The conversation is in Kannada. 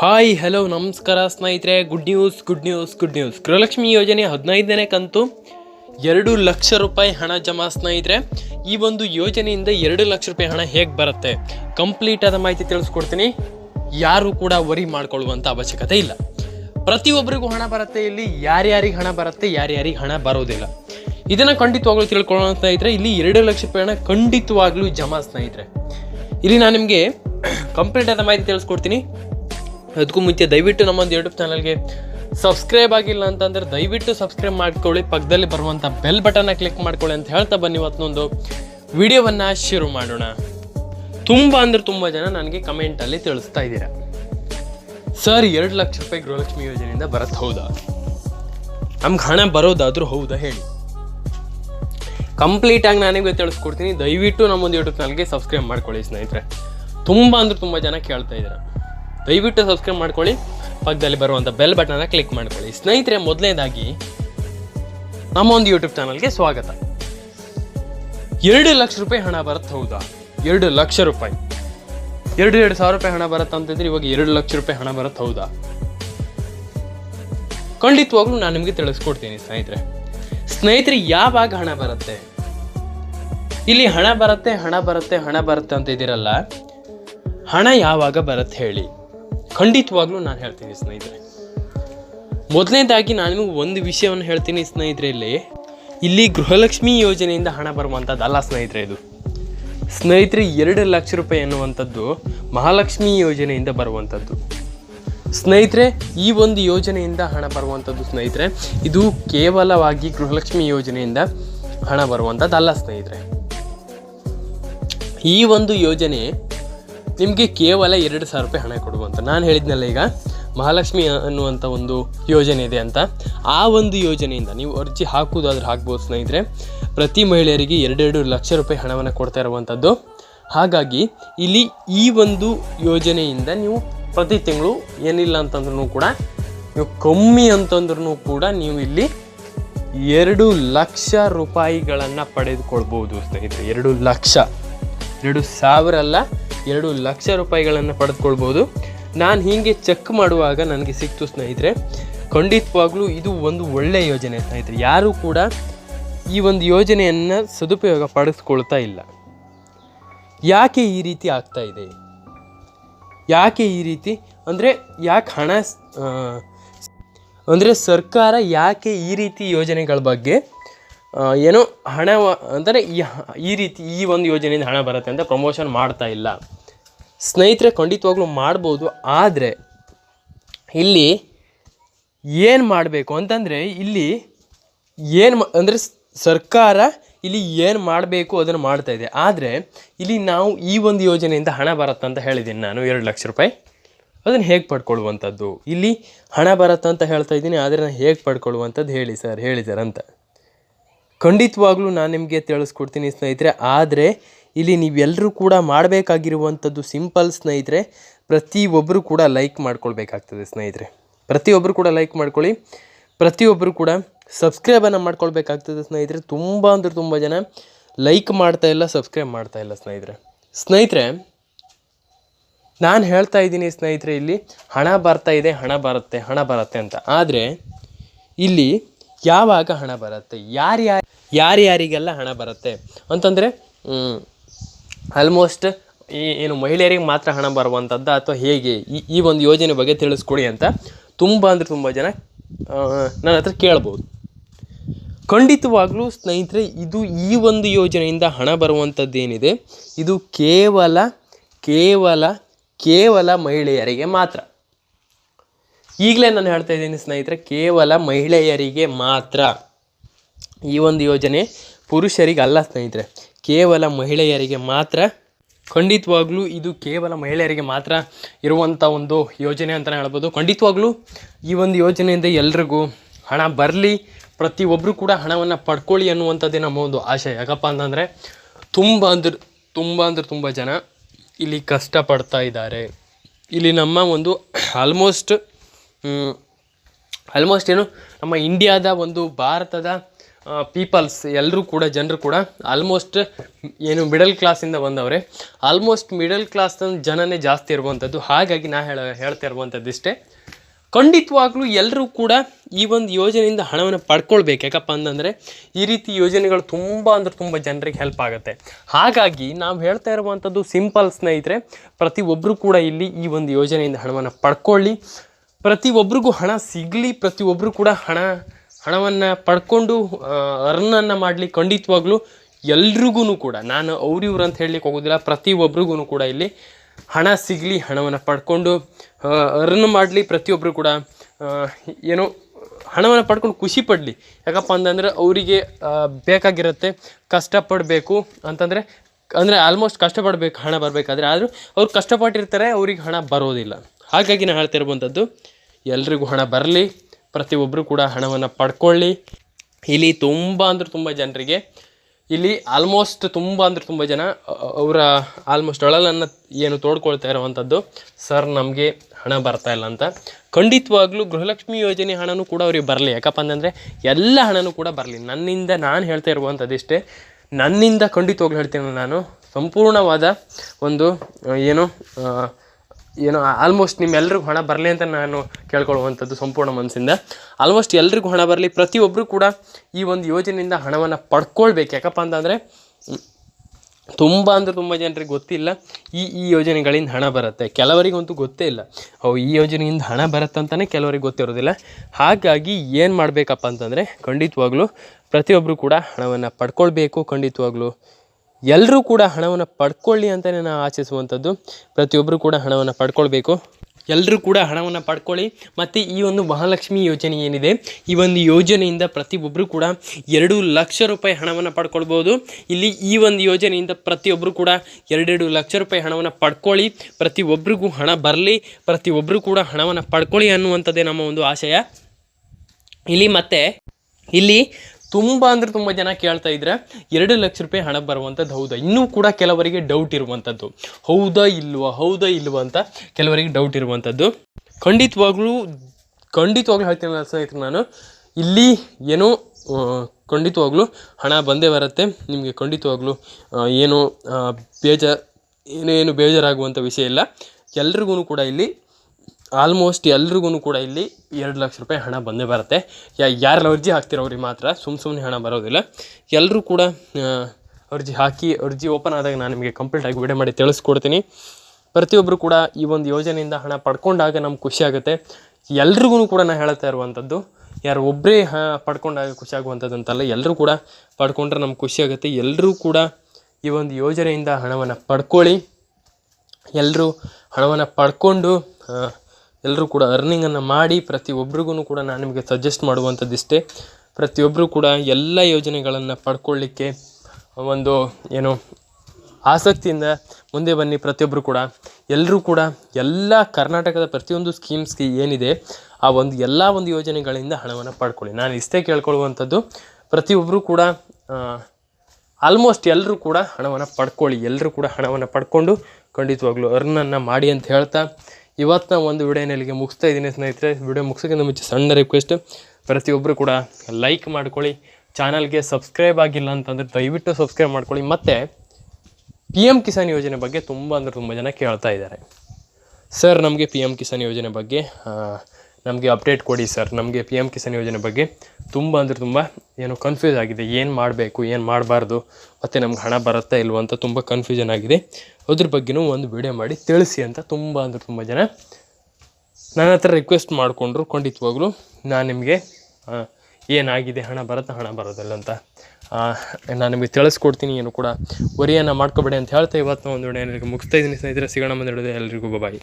ಹಾಯ್ ಹಲೋ ನಮಸ್ಕಾರ ಸ್ನೇಹಿತರೆ. Good news good news good news Gruhalakshmi ಯೋಜನೆ ಹದಿನೈದನೇ ಕಂತು. ಎರಡು ಲಕ್ಷ ರೂಪಾಯಿ ಹಣ ಜಮಾ ಸ್ನೇಹಿತರೆ. ಈ ಒಂದು ಯೋಜನೆಯಿಂದ ಎರಡು ಲಕ್ಷ ರೂಪಾಯಿ ಹಣ ಹೇಗೆ ಬರುತ್ತೆ? ಕಂಪ್ಲೀಟ್ ಆದ ಮಾಹಿತಿ ತಿಳಿಸ್ಕೊಡ್ತೀನಿ. ಯಾರು ಕೂಡ ವರಿ ಮಾಡ್ಕೊಳ್ಳುವಂಥ ಅವಶ್ಯಕತೆ ಇಲ್ಲ. ಪ್ರತಿಯೊಬ್ಬರಿಗೂ ಹಣ ಬರುತ್ತೆ. ಇಲ್ಲಿ ಯಾರ್ಯಾರಿಗೆ ಹಣ ಬರುತ್ತೆ, ಯಾರ್ಯಾರಿಗೆ ಹಣ ಬರೋದಿಲ್ಲ. ಇದನ್ನು ಖಂಡಿತವಾಗ್ಲೂ ತಿಳ್ಕೊಳ್ಳೋ ಸ್ನೇಹಿತರೆ. ಇಲ್ಲಿ ಎರಡು ಲಕ್ಷ ರೂಪಾಯಿ ಹಣ ಖಂಡಿತವಾಗ್ಲೂ ಜಮಾ ಸ್ನೇಹಿತರೆ. ಇಲ್ಲಿ ನಾನು ನಿಮಗೆ ಕಂಪ್ಲೀಟ್ ಆದ ಮಾಹಿತಿ ತಿಳಿಸ್ಕೊಡ್ತೀನಿ. ಅದಕ್ಕೂ ಮುಂಚೆ ದಯವಿಟ್ಟು ನಮ್ಮೊಂದು ಯೂಟ್ಯೂಬ್ ಚಾನಲ್ಗೆ ಸಬ್ಸ್ಕ್ರೈಬ್ ಆಗಿಲ್ಲ ಅಂತಂದ್ರೆ ದಯವಿಟ್ಟು ಸಬ್ಸ್ಕ್ರೈಬ್ ಮಾಡ್ಕೊಳ್ಳಿ. ಪಕ್ಕದಲ್ಲಿ ಬರುವಂಥ ಬೆಲ್ ಬಟನ್ನ ಕ್ಲಿಕ್ ಮಾಡ್ಕೊಳ್ಳಿ ಅಂತ ಹೇಳ್ತಾ ಬನ್ನಿ ಇವತ್ತೊಂದು ವಿಡಿಯೋವನ್ನು ಶುರು ಮಾಡೋಣ. ತುಂಬ ಅಂದ್ರೆ ತುಂಬ ಜನ ನನಗೆ ಕಮೆಂಟಲ್ಲಿ ತಿಳಿಸ್ತಾ ಇದ್ದೀರಾ. ಸರ್, ಎರಡು ಲಕ್ಷ ರೂಪಾಯಿ ಗೃಹಲಕ್ಷ್ಮಿ ಯೋಜನೆಯಿಂದ ಬರತ್ತೆ ಹೌದಾ? ನಮ್ಗೆ ಹಣ ಬರೋದಾದರೂ ಹೌದಾ ಹೇಳಿ. ಕಂಪ್ಲೀಟಾಗಿ ನಿಮಗೆ ತಿಳಿಸ್ಕೊಡ್ತೀನಿ. ದಯವಿಟ್ಟು ನಮ್ಮೊಂದು ಯೂಟ್ಯೂಬ್ ಚಾನಲ್ಗೆ ಸಬ್ಸ್ಕ್ರೈಬ್ ಮಾಡ್ಕೊಳ್ಳಿ ಸ್ನೇಹಿತರೆ. ತುಂಬ ಅಂದ್ರೆ ತುಂಬ ಜನ ಕೇಳ್ತಾ ಇದ್ದಾರೆ. ದಯವಿಟ್ಟು ಸಬ್ಸ್ಕ್ರೈಬ್ ಮಾಡ್ಕೊಳ್ಳಿ. ಪಕ್ಕದಲ್ಲಿ ಬರುವಂಥ ಬೆಲ್ ಬಟನ್ನ ಕ್ಲಿಕ್ ಮಾಡ್ಕೊಳ್ಳಿ. ಸ್ನೇಹಿತರೆ, ಮೊದಲನೇದಾಗಿ ನಮ್ಮ ಒಂದು ಯೂಟ್ಯೂಬ್ ಚಾನಲ್ಗೆ ಸ್ವಾಗತ. ಎರಡು ಲಕ್ಷ ರೂಪಾಯಿ ಹಣ ಬರುತ್ತೆ ಹೌದಾ? ಎರಡು ಲಕ್ಷ ರೂಪಾಯಿ. ಎರಡು ಎರಡು ಸಾವಿರ ರೂಪಾಯಿ ಹಣ ಬರುತ್ತೆ ಅಂತಂದ್ರೆ ಇವಾಗ ಎರಡು ಲಕ್ಷ ರೂಪಾಯಿ ಹಣ ಬರುತ್ತೆ ಹೌದಾ? ಖಂಡಿತವಾಗ್ಲೂ ನಾನು ನಿಮಗೆ ತಿಳಿಸ್ಕೊಡ್ತೀನಿ ಸ್ನೇಹಿತರೆ. ಸ್ನೇಹಿತರೆ, ಯಾವಾಗ ಹಣ ಬರುತ್ತೆ? ಇಲ್ಲಿ ಹಣ ಬರುತ್ತೆ ಹಣ ಬರುತ್ತೆ ಹಣ ಬರುತ್ತೆ ಅಂತ ಇದ್ದೀರಲ್ಲ? ಹಣ ಯಾವಾಗ ಬರುತ್ತೆ ಹೇಳಿ? ಖಂಡಿತವಾಗ್ಲೂ ನಾನು ಹೇಳ್ತೀನಿ ಸ್ನೇಹಿತರೆ. ಮೊದಲನೇದಾಗಿ ನಾನು ನಿಮಗೆ ಒಂದು ವಿಷಯವನ್ನು ಹೇಳ್ತೀನಿ ಸ್ನೇಹಿತರೆ ಇಲ್ಲಿ. ಗೃಹಲಕ್ಷ್ಮಿ ಯೋಜನೆಯಿಂದ ಹಣ ಬರುವಂಥದ್ದು ಅಲ್ಲ ಸ್ನೇಹಿತರೆ ಇದು. ಸ್ನೇಹಿತರೆ ಎರಡು ಲಕ್ಷ ರೂಪಾಯಿ ಅನ್ನುವಂಥದ್ದು ಮಹಾಲಕ್ಷ್ಮಿ ಯೋಜನೆಯಿಂದ ಬರುವಂಥದ್ದು. ಸ್ನೇಹಿತರೆ, ಈ ಒಂದು ಯೋಜನೆಯಿಂದ ಹಣ ಬರುವಂಥದ್ದು ಸ್ನೇಹಿತರೆ, ಇದು ಕೇವಲವಾಗಿ ಗೃಹಲಕ್ಷ್ಮಿ ಯೋಜನೆಯಿಂದ ಹಣ ಬರುವಂಥದ್ದಲ್ಲ ಸ್ನೇಹಿತರೆ. ಈ ಒಂದು ಯೋಜನೆ ನಿಮಗೆ ಕೇವಲ ಎರಡು ಸಾವಿರ ರೂಪಾಯಿ ಹಣ ಕೊಡುವಂತ ನಾನು ಹೇಳಿದ್ನಲ್ಲ ಈಗ, ಮಹಾಲಕ್ಷ್ಮಿ ಅನ್ನುವಂಥ ಒಂದು ಯೋಜನೆ ಇದೆ ಅಂತ. ಆ ಒಂದು ಯೋಜನೆಯಿಂದ ನೀವು ಅರ್ಜಿ ಹಾಕುವುದಾದ್ರೂ ಹಾಕ್ಬೋದು ಸ್ನೇಹಿತರೆ. ಪ್ರತಿ ಮಹಿಳೆಯರಿಗೆ ಎರಡೆರಡು ಲಕ್ಷ ರೂಪಾಯಿ ಹಣವನ್ನು ಕೊಡ್ತಾ ಇರುವಂಥದ್ದು ಹಾಗಾಗಿ ಇಲ್ಲಿ ಈ ಒಂದು ಯೋಜನೆಯಿಂದ ನೀವು ಪ್ರತಿ ತಿಂಗಳು ಏನಿಲ್ಲ ಅಂತಂದ್ರೂ ಕೂಡ, ನೀವು ಕಮ್ಮಿ ಅಂತಂದ್ರೂ ಕೂಡ ನೀವು ಇಲ್ಲಿ ಎರಡು ಲಕ್ಷ ರೂಪಾಯಿಗಳನ್ನು ಪಡೆದುಕೊಳ್ಬೋದು ಸ್ನೇಹಿತರೆ. ಎರಡು ಲಕ್ಷ. ಎರಡು ಸಾವಿರ ಅಲ್ಲ, ಎರಡು ಲಕ್ಷ ರೂಪಾಯಿಗಳನ್ನು ಪಡೆದುಕೊಳ್ಬೋದು. ನಾನು ಹೀಗೆ ಚೆಕ್ ಮಾಡುವಾಗ ನನಗೆ ಸಿಕ್ತು ಸ್ನೇಹಿತರೆ, ಖಂಡಿತವಾಗ್ಲೂ ಇದು ಒಂದು ಒಳ್ಳೆಯ ಯೋಜನೆ ಸ್ನೇಹಿತರೆ. ಯಾರೂ ಕೂಡ ಈ ಒಂದು ಯೋಜನೆಯನ್ನು ಸದುಪಯೋಗ ಪಡಿಸ್ಕೊಳ್ತಾ ಇಲ್ಲ. ಯಾಕೆ ಈ ರೀತಿ ಆಗ್ತಾ ಇದೆ? ಯಾಕೆ ಈ ರೀತಿ? ಅಂದರೆ ಯಾಕೆ ಹಣ ಅಂದರೆ ಸರ್ಕಾರ ಯಾಕೆ ಈ ರೀತಿ ಯೋಜನೆಗಳ ಬಗ್ಗೆ ಏನೋ ಹಣ ಅಂದರೆ ಈ ಈ ರೀತಿ ಈ ಒಂದು ಯೋಜನೆಯಿಂದ ಹಣ ಬರುತ್ತೆ ಅಂತ ಪ್ರಮೋಷನ್ ಮಾಡ್ತಾ ಇಲ್ಲ. ಸ್ನೇಹಿತರೆ, ಖಂಡಿತವಾಗ್ಲೂ ಮಾಡ್ಬೋದು, ಆದರೆ ಇಲ್ಲಿ ಏನು ಮಾಡಬೇಕು ಅಂತಂದರೆ ಇಲ್ಲಿ ಏನು ಅಂದರೆ ಸರ್ಕಾರ ಇಲ್ಲಿ ಏನು ಮಾಡಬೇಕು ಅದನ್ನು ಮಾಡ್ತಾ ಇದೆ. ಆದರೆ ಇಲ್ಲಿ ನಾವು ಈ ಒಂದು ಯೋಜನೆಯಿಂದ ಹಣ ಬರುತ್ತೆ ಅಂತ ಹೇಳಿದ್ದೀನಿ ನಾನು, ಎರಡು ಲಕ್ಷ ರೂಪಾಯಿ. ಅದನ್ನು ಹೇಗೆ ಪಡ್ಕೊಳ್ಳುವಂಥದ್ದು? ಇಲ್ಲಿ ಹಣ ಬರುತ್ತೆ ಅಂತ ಹೇಳ್ತಾ ಇದ್ದೀನಿ, ಆದರೆ ನಾನು ಹೇಗೆ ಪಡ್ಕೊಳ್ಳುವಂಥದ್ದು ಹೇಳಿ ಸರ್ ಹೇಳಿ ಸರ್ ಅಂತ. ಖಂಡಿತವಾಗ್ಲೂ ನಾನು ನಿಮಗೆ ತಿಳಿಸ್ಕೊಡ್ತೀನಿ ಸ್ನೇಹಿತರೆ. ಆದರೆ, ಇಲ್ಲಿ ನೀವೆಲ್ಲರೂ ಕೂಡ ಮಾಡಬೇಕಾಗಿರುವಂಥದ್ದು ಸಿಂಪಲ್ ಸ್ನೇಹಿತರೆ ಪ್ರತಿಯೊಬ್ಬರು ಕೂಡ ಲೈಕ್ ಮಾಡ್ಕೊಳ್ಬೇಕಾಗ್ತದೆ ಸ್ನೇಹಿತರೆ. ಪ್ರತಿಯೊಬ್ಬರು ಕೂಡ ಲೈಕ್ ಮಾಡ್ಕೊಳ್ಳಿ. ಪ್ರತಿಯೊಬ್ಬರು ಕೂಡ ಸಬ್ಸ್ಕ್ರೈಬನ್ನು ಮಾಡ್ಕೊಳ್ಬೇಕಾಗ್ತದೆ ಸ್ನೇಹಿತರೆ. ತುಂಬ ಅಂದ್ರೆ ತುಂಬ ಜನ ಲೈಕ್ ಮಾಡ್ತಾ ಇಲ್ಲ ಸಬ್ಸ್ಕ್ರೈಬ್ ಮಾಡ್ತಾ ಇಲ್ಲ ಸ್ನೇಹಿತರೆ. ಸ್ನೇಹಿತರೆ, ನಾನು ಹೇಳ್ತಾ ಇದ್ದೀನಿ ಸ್ನೇಹಿತರೆ, ಇಲ್ಲಿ ಹಣ ಬರ್ತಾ ಇದೆ, ಹಣ ಬರುತ್ತೆ ಹಣ ಬರುತ್ತೆ ಅಂತ. ಆದರೆ, ಇಲ್ಲಿ ಯಾವಾಗ ಹಣ ಬರುತ್ತೆ? ಯಾರ್ಯಾರು ಯಾರ್ಯಾರಿಗೆಲ್ಲ ಹಣ ಬರುತ್ತೆ? ಅಂತಂದರೆ ಆಲ್ಮೋಸ್ಟ್ ಈ ಏನು ಮಹಿಳೆಯರಿಗೆ ಮಾತ್ರ ಹಣ ಬರುವಂಥದ್ದು ಅಥವಾ ಹೇಗೆ? ಈ ಒಂದು ಯೋಜನೆ ಬಗ್ಗೆ ತಿಳಿಸ್ಕೊಡಿ ಅಂತ ತುಂಬ ಅಂದರೆ ತುಂಬ ಜನ ನನ್ನ ಹತ್ರ ಕೇಳ್ಬೋದು. ಖಂಡಿತವಾಗಲೂ ಸ್ನೇಹಿತರೆ, ಇದು ಈ ಒಂದು ಯೋಜನೆಯಿಂದ ಹಣ ಬರುವಂಥದ್ದು ಏನಿದೆ ಇದು ಕೇವಲ ಕೇವಲ ಕೇವಲ ಮಹಿಳೆಯರಿಗೆ ಮಾತ್ರ. ಈಗಲೇ ನಾನು ಹೇಳ್ತಾ ಇದ್ದೀನಿ ಸ್ನೇಹಿತರೆ, ಕೇವಲ ಮಹಿಳೆಯರಿಗೆ ಮಾತ್ರ. ಈ ಒಂದು ಯೋಜನೆ ಪುರುಷರಿಗೆ ಅಲ್ಲ ಸ್ನೇಹಿತರೆ, ಕೇವಲ ಮಹಿಳೆಯರಿಗೆ ಮಾತ್ರ. ಖಂಡಿತವಾಗ್ಲೂ ಇದು ಕೇವಲ ಮಹಿಳೆಯರಿಗೆ ಮಾತ್ರ ಇರುವಂಥ ಒಂದು ಯೋಜನೆ ಅಂತಲೇ ಹೇಳ್ಬೋದು. ಖಂಡಿತವಾಗ್ಲೂ ಈ ಒಂದು ಯೋಜನೆಯಿಂದ ಎಲ್ರಿಗೂ ಹಣ ಬರಲಿ ಪ್ರತಿಯೊಬ್ಬರು ಕೂಡ ಹಣವನ್ನು ಪಡ್ಕೊಳ್ಳಿ ಅನ್ನುವಂಥದ್ದೇ ನಮ್ಮ ಒಂದು ಆಶಯ. ಯಾಕಪ್ಪ ಅಂತಂದರೆ, ತುಂಬ ಅಂದ್ರೆ ತುಂಬ ಅಂದ್ರೆ ತುಂಬ ಜನ ಇಲ್ಲಿ ಕಷ್ಟಪಡ್ತಾ ಇದ್ದಾರೆ. ಇಲ್ಲಿ ನಮ್ಮ ಒಂದು ಆಲ್ಮೋಸ್ಟ್ ಆಲ್ಮೋಸ್ಟ್ ಏನು, ನಮ್ಮ ಇಂಡಿಯಾದ ಒಂದು ಭಾರತದ ಪೀಪಲ್ಸ್ ಎಲ್ಲರೂ ಕೂಡ, ಜನರು ಕೂಡ ಆಲ್ಮೋಸ್ಟ್ ಏನು ಮಿಡಲ್ ಕ್ಲಾಸಿಂದ ಬಂದವರೇ. ಆಲ್ಮೋಸ್ಟ್ ಮಿಡಲ್ ಕ್ಲಾಸ್ ಜನನೇ ಜಾಸ್ತಿ ಇರುವಂಥದ್ದು ಹಾಗಾಗಿ ನಾ ಹೇಳ, ಹೇಳ್ತಾ ಇರುವಂಥದ್ದು ಇಷ್ಟೇ. ಖಂಡಿತವಾಗ್ಲೂ ಎಲ್ಲರೂ ಕೂಡ ಈ ಒಂದು ಯೋಜನೆಯಿಂದ ಹಣವನ್ನು ಪಡ್ಕೊಳ್ಬೇಕು. ಯಾಕಪ್ಪ ಅಂತಂದರೆ ಈ ರೀತಿ ಯೋಜನೆಗಳು ತುಂಬ ಅಂದ್ರೆ ತುಂಬ ಜನರಿಗೆ ಹೆಲ್ಪ್ ಆಗುತ್ತೆ. ಹಾಗಾಗಿ ನಾವು ಹೇಳ್ತಾ ಇರುವಂಥದ್ದು ಸಿಂಪಲ್ ಸ್ನೇಹಿತರೆ ಪ್ರತಿಯೊಬ್ಬರು ಕೂಡ ಇಲ್ಲಿ ಈ ಒಂದು ಯೋಜನೆಯಿಂದ ಹಣವನ್ನು ಪಡ್ಕೊಳ್ಳಿ. ಪ್ರತಿಯೊಬ್ಬರಿಗೂ ಹಣ ಸಿಗಲಿ ಪ್ರತಿಯೊಬ್ಬರು ಕೂಡ ಹಣ, ಹಣವನ್ನು ಪಡ್ಕೊಂಡು ಅರ್ನನ್ನು ಮಾಡಲಿ ಖಂಡಿತವಾಗ್ಲೂ ಎಲ್ರಿಗೂ ಕೂಡ, ನಾನು ಅವ್ರಿವ್ರು ಅಂತ ಹೇಳಲಿಕ್ಕೆ ಹೋಗೋದಿಲ್ಲ ಪ್ರತಿಯೊಬ್ಬರಿಗೂ ಕೂಡ ಇಲ್ಲಿ ಹಣ ಸಿಗಲಿ, ಹಣವನ್ನು ಪಡ್ಕೊಂಡು ಅರ್ನ್ ಮಾಡಲಿ ಪ್ರತಿಯೊಬ್ಬರು ಕೂಡ ಏನೋ ಹಣವನ್ನು ಪಡ್ಕೊಂಡು ಖುಷಿ ಪಡಲಿ. ಯಾಕಪ್ಪ ಅಂತಂದರೆ ಅವರಿಗೆ ಬೇಕಾಗಿರುತ್ತೆ, ಕಷ್ಟಪಡಬೇಕು ಅಂತಂದರೆ, ಅಂದರೆ ಆಲ್ಮೋಸ್ಟ್ ಕಷ್ಟಪಡಬೇಕು, ಹಣ ಬರಬೇಕಾದ್ರೆ. ಆದರೂ ಅವ್ರು ಕಷ್ಟಪಟ್ಟಿರ್ತಾರೆ, ಅವ್ರಿಗೆ ಹಣ ಬರೋದಿಲ್ಲ. ಹಾಗಾಗಿ ನಾನು ಹೇಳ್ತಾ ಇರುವಂಥದ್ದು, ಎಲ್ರಿಗೂ ಹಣ ಬರಲಿ ಪ್ರತಿಯೊಬ್ಬರು ಕೂಡ ಹಣವನ್ನು ಪಡ್ಕೊಳ್ಳಿ. ಇಲ್ಲಿ ತುಂಬ ಅಂದ್ರೆ ತುಂಬ ಜನರಿಗೆ, ಇಲ್ಲಿ ಆಲ್ಮೋಸ್ಟ್ ತುಂಬ ಅಂದ್ರೆ ತುಂಬ ಜನ ಅವರ ಆಲ್ಮೋಸ್ಟ್ ಅಳಲನ್ನು ಏನು ತೋಡ್ಕೊಳ್ತಾ ಇರುವಂಥದ್ದು, ಸರ್, ನಮಗೆ ಹಣ ಬರ್ತಾ ಇಲ್ಲ ಅಂತ. ಖಂಡಿತವಾಗ್ಲೂ ಗೃಹಲಕ್ಷ್ಮಿ ಯೋಜನೆ ಹಣನೂ ಕೂಡ ಅವ್ರಿಗೆ ಬರಲಿ. ಯಾಕಪ್ಪ ಅಂತಂದರೆ, ಎಲ್ಲ ಹಣನೂ ಕೂಡ ಬರಲಿ. ನನ್ನಿಂದ ನಾನು ಹೇಳ್ತಾ ಇರುವಂಥದ್ದು ಇಷ್ಟೇ. ನನ್ನಿಂದ ಖಂಡಿತವಾಗ್ಲೂ ಹೇಳ್ತೀನಿ ನಾನು. ಸಂಪೂರ್ಣವಾದ ಒಂದು ಏನು ಏನು ಆಲ್ಮೋಸ್ಟ್ ನಿಮ್ಮೆಲ್ರಿಗೂ ಹಣ ಬರಲಿ ಅಂತ ನಾನು ಕೇಳ್ಕೊಳ್ಳುವಂಥದ್ದು ಸಂಪೂರ್ಣ ಮನಸ್ಸಿಂದ. ಆಲ್ಮೋಸ್ಟ್ ಎಲ್ರಿಗೂ ಹಣ ಬರಲಿ. ಪ್ರತಿಯೊಬ್ಬರು ಕೂಡ ಈ ಒಂದು ಯೋಜನೆಯಿಂದ ಹಣವನ್ನು ಪಡ್ಕೊಳ್ಬೇಕು. ಯಾಕಪ್ಪ ಅಂತಂದರೆ, ತುಂಬ ಅಂದರೆ ತುಂಬ ಜನರಿಗೆ ಗೊತ್ತಿಲ್ಲ ಈ ಈ ಯೋಜನೆಗಳಿಂದ ಹಣ ಬರುತ್ತೆ. ಕೆಲವರಿಗಂತೂ ಗೊತ್ತೇ ಇಲ್ಲ. ಅವು ಈ ಯೋಜನೆಯಿಂದ ಹಣ ಬರುತ್ತೆ ಅಂತಲೇ ಕೆಲವರಿಗೆ ಗೊತ್ತಿರೋದಿಲ್ಲ. ಹಾಗಾಗಿ ಏನು ಮಾಡಬೇಕಪ್ಪ ಅಂತಂದರೆ, ಖಂಡಿತವಾಗ್ಲೂ ಪ್ರತಿಯೊಬ್ಬರು ಕೂಡ ಹಣವನ್ನು ಪಡ್ಕೊಳ್ಬೇಕು. ಖಂಡಿತವಾಗ್ಲೂ ಎಲ್ಲರೂ ಕೂಡ ಹಣವನ್ನು ಪಡ್ಕೊಳ್ಳಿ ಅಂತಲೇ ನಾನು ಆಶಿಸುವಂಥದ್ದು ಪ್ರತಿಯೊಬ್ಬರು ಕೂಡ ಹಣವನ್ನು ಪಡ್ಕೊಳ್ಬೇಕು. ಎಲ್ಲರೂ ಕೂಡ ಹಣವನ್ನು ಪಡ್ಕೊಳ್ಳಿ. ಮತ್ತು ಈ ಒಂದು ಮಹಾಲಕ್ಷ್ಮಿ ಯೋಜನೆ ಏನಿದೆ? ಈ ಒಂದು ಯೋಜನೆಯಿಂದ ಪ್ರತಿಯೊಬ್ಬರು ಕೂಡ ಎರಡು ಲಕ್ಷ ರೂಪಾಯಿ ಹಣವನ್ನು ಪಡ್ಕೊಳ್ಬೋದು. ಇಲ್ಲಿ ಈ ಒಂದು ಯೋಜನೆಯಿಂದ ಪ್ರತಿಯೊಬ್ಬರು ಕೂಡ ಎರಡೆರಡು ಲಕ್ಷ ರೂಪಾಯಿ ಹಣವನ್ನು ಪಡ್ಕೊಳ್ಳಿ. ಪ್ರತಿಯೊಬ್ಬರಿಗೂ ಹಣ ಬರಲಿ. ಪ್ರತಿಯೊಬ್ಬರು ಕೂಡ ಹಣವನ್ನು ಪಡ್ಕೊಳ್ಳಿ ಅನ್ನುವಂಥದ್ದೇ ನಮ್ಮ ಒಂದು ಆಶಯ. ಇಲ್ಲಿ ಮತ್ತೆ, ಇಲ್ಲಿ ತುಂಬ ಅಂದ್ರೆ ತುಂಬ ಜನ ಕೇಳ್ತಾ ಇದ್ರೆ ಎರಡು ಲಕ್ಷ ರೂಪಾಯಿ ಹಣ ಬರುವಂಥದ್ದು ಹೌದಾ? ಇನ್ನೂ ಕೂಡ ಕೆಲವರಿಗೆ ಡೌಟ್ ಇರುವಂಥದ್ದು ಹೌದಾ ಇಲ್ವಾ? ಹೌದಾ ಇಲ್ವಾ ಅಂತ ಕೆಲವರಿಗೆ ಡೌಟ್ ಇರುವಂಥದ್ದು ಖಂಡಿತವಾಗ್ಲೂ ಖಂಡಿತವಾಗ್ಲೂ ಹೇಳ್ತೀನಿ ಸ್ನೇಹಿತರೆ ನಾನು, ಇಲ್ಲಿ ಏನೋ ಖಂಡಿತವಾಗ್ಲೂ ಹಣ ಬಂದೇ ಬರುತ್ತೆ. ನಿಮಗೆ ಖಂಡಿತವಾಗ್ಲೂ ಏನು ಬೇಜಾರ್ ಏನೇನು ಬೇಜಾರಾಗುವಂಥ ವಿಷಯ ಇಲ್ಲ. ಎಲ್ರಿಗೂ ಕೂಡ ಇಲ್ಲಿ ಆಲ್ಮೋಸ್ಟ್ ಎಲ್ರಿಗೂ ಕೂಡ ಇಲ್ಲಿ ಎರಡು ಲಕ್ಷ ರೂಪಾಯಿ ಹಣ ಬಂದೇ ಬರುತ್ತೆ. ಯಾರು ಅರ್ಜಿ ಹಾಕ್ತಿರೋರಿಗೆ ಮಾತ್ರ, ಸುಮ್ ಸುಮ್ಮನೆ ಹಣ ಬರೋದಿಲ್ಲ. ಎಲ್ಲರೂ ಕೂಡ ಅರ್ಜಿ ಹಾಕಿ, ಅರ್ಜಿ ಓಪನ್ ಆದಾಗ ನಾನು ನಿಮಗೆ ಕಂಪ್ಲೀಟಾಗಿ ವಿಡಿಯೋ ಮಾಡಿ ತಿಳಿಸ್ಕೊಡ್ತೀನಿ. ಪ್ರತಿಯೊಬ್ಬರು ಕೂಡ ಈ ಒಂದು ಯೋಜನೆಯಿಂದ ಹಣ ಪಡ್ಕೊಂಡಾಗ ನಮ್ಗೆ ಖುಷಿ ಆಗುತ್ತೆ. ಎಲ್ರಿಗೂ ಕೂಡ ನಾನು ಹೇಳ್ತಾ ಇರುವಂಥದ್ದು, ಯಾರು ಒಬ್ಬರೇ ಹ, ಪಡ್ಕೊಂಡಾಗ ಖುಷಿ ಆಗುವಂಥದ್ದು ಅಂತಲ್ಲ ಎಲ್ಲರೂ ಕೂಡ ಪಡ್ಕೊಂಡ್ರೆ ನಮ್ಗೆ ಖುಷಿ ಆಗುತ್ತೆ. ಎಲ್ಲರೂ ಕೂಡ ಈ ಒಂದು ಯೋಜನೆಯಿಂದ ಹಣವನ್ನು ಪಡ್ಕೊಳ್ಳಿ. ಎಲ್ಲರೂ ಹಣವನ್ನು ಪಡ್ಕೊಂಡು ಎಲ್ಲರೂ ಕೂಡ ಅರ್ನಿಂಗನ್ನು ಮಾಡಿ ಪ್ರತಿಯೊಬ್ಬರಿಗೂ ಕೂಡ ನಾನು ನಿಮಗೆ ಸಜೆಸ್ಟ್ ಮಾಡುವಂಥದ್ದು ಇಷ್ಟೇ ಪ್ರತಿಯೊಬ್ಬರು ಕೂಡ ಎಲ್ಲ ಯೋಜನೆಗಳನ್ನು ಪಡ್ಕೊಳ್ಳಿಕ್ಕೆ ಒಂದು, ಏನು, ಆಸಕ್ತಿಯಿಂದ ಮುಂದೆ ಬನ್ನಿ. ಪ್ರತಿಯೊಬ್ಬರು ಕೂಡ ಎಲ್ಲರೂ ಕೂಡ ಎಲ್ಲ ಕರ್ನಾಟಕದ ಪ್ರತಿಯೊಂದು ಸ್ಕೀಮ್ಸ್ಗೆ ಏನಿದೆ, ಆ ಒಂದು ಎಲ್ಲ ಒಂದು ಯೋಜನೆಗಳಿಂದ ಹಣವನ್ನು ಪಡ್ಕೊಳ್ಳಿ. ನಾನು ಇಷ್ಟೇ ಕೇಳ್ಕೊಳ್ಳುವಂಥದ್ದು ಪ್ರತಿಯೊಬ್ಬರು ಕೂಡ ಆಲ್ಮೋಸ್ಟ್ ಎಲ್ಲರೂ ಕೂಡ ಹಣವನ್ನು ಪಡ್ಕೊಳ್ಳಿ. ಎಲ್ಲರೂ ಕೂಡ ಹಣವನ್ನು ಪಡ್ಕೊಂಡು ಖಂಡಿತವಾಗ್ಲೂ ಅರ್ನನ್ನು ಮಾಡಿ ಅಂತ ಹೇಳ್ತಾ ಇವತ್ತಿನ ಒಂದು ವಿಡಿಯೋನ ಇಲ್ಲಿಗೆ ಮುಗಿಸ್ತಾ ಇದ್ದೀನಿ ಸ್ನೇಹಿತರೆ. ವಿಡಿಯೋ ಮುಗಿಸೋಕ್ಕಿಂತ ಮುಂಚೆ ಸಣ್ಣ ರಿಕ್ವೆಸ್ಟ್ ಪ್ರತಿಯೊಬ್ಬರು ಕೂಡ ಲೈಕ್ ಮಾಡ್ಕೊಳ್ಳಿ. ಚಾನಲ್ಗೆ ಸಬ್ಸ್ಕ್ರೈಬ್ ಆಗಿಲ್ಲ ಅಂತಂದರೆ ದಯವಿಟ್ಟು ಸಬ್ಸ್ಕ್ರೈಬ್ ಮಾಡ್ಕೊಳ್ಳಿ. ಮತ್ತು ಪಿ ಎಂ ಕಿಸಾನ್ ಯೋಜನೆ ಬಗ್ಗೆ ತುಂಬ ಅಂದರೆ ತುಂಬ ಜನ ಕೇಳ್ತಾ ಇದ್ದಾರೆ. ಸರ್ ನಮಗೆ ಪಿ ಎಂ ಕಿಸಾನ್ ಯೋಜನೆ ಬಗ್ಗೆ ನಮಗೆ ಅಪ್ಡೇಟ್ ಕೊಡಿ ಸರ್ ನಮಗೆ ಪಿ ಎಂ ಕಿಸಾನ್ ಯೋಜನೆ ಬಗ್ಗೆ ತುಂಬ ಅಂದರೆ ತುಂಬ ಏನು ಕನ್ಫ್ಯೂಸ್ ಆಗಿದೆ. ಏನು ಮಾಡಬೇಕು, ಏನು ಮಾಡಬಾರ್ದು, ಮತ್ತು ನಮ್ಗೆ ಹಣ ಬರುತ್ತಾ ಇಲ್ವೋ ಅಂತ ತುಂಬ ಕನ್ಫ್ಯೂಷನ್ ಆಗಿದೆ. ಅದ್ರ ಬಗ್ಗೆನೂ ಒಂದು ವಿಡಿಯೋ ಮಾಡಿ ತಿಳಿಸಿ ಅಂತ ತುಂಬ ಅಂದರೆ ತುಂಬ ಜನ ನನ್ನ ಹತ್ರ ರಿಕ್ವೆಸ್ಟ್ ಮಾಡಿಕೊಂಡ್ರು. ಖಂಡಿತವಾಗ್ಲೂ ನಾನು ನಿಮಗೆ ಏನಾಗಿದೆ, ಹಣ ಬರುತ್ತಾ, ಹಣ ಬರೋದಿಲ್ಲ ಅಂತ ನಾನು ನಿಮಗೆ ತಿಳಿಸ್ಕೊಡ್ತೀನಿ. ಏನು ಕೂಡ ವರಿಯನ್ನು ಮಾಡ್ಕೋಬೇಡಿ ಅಂತ ಹೇಳ್ತಾ ಇವತ್ತು ಒಂದು ವಿಡಿಯೋ ಮುಗಿಸ್ತಾ ಇದ್ದೀನಿ. ಸ್ನೇಹಿತರೆ, ಸಿಗೋಣ ಮುಂದೆ ಎಲ್ಲರಿಗೂ ಬಾಯ್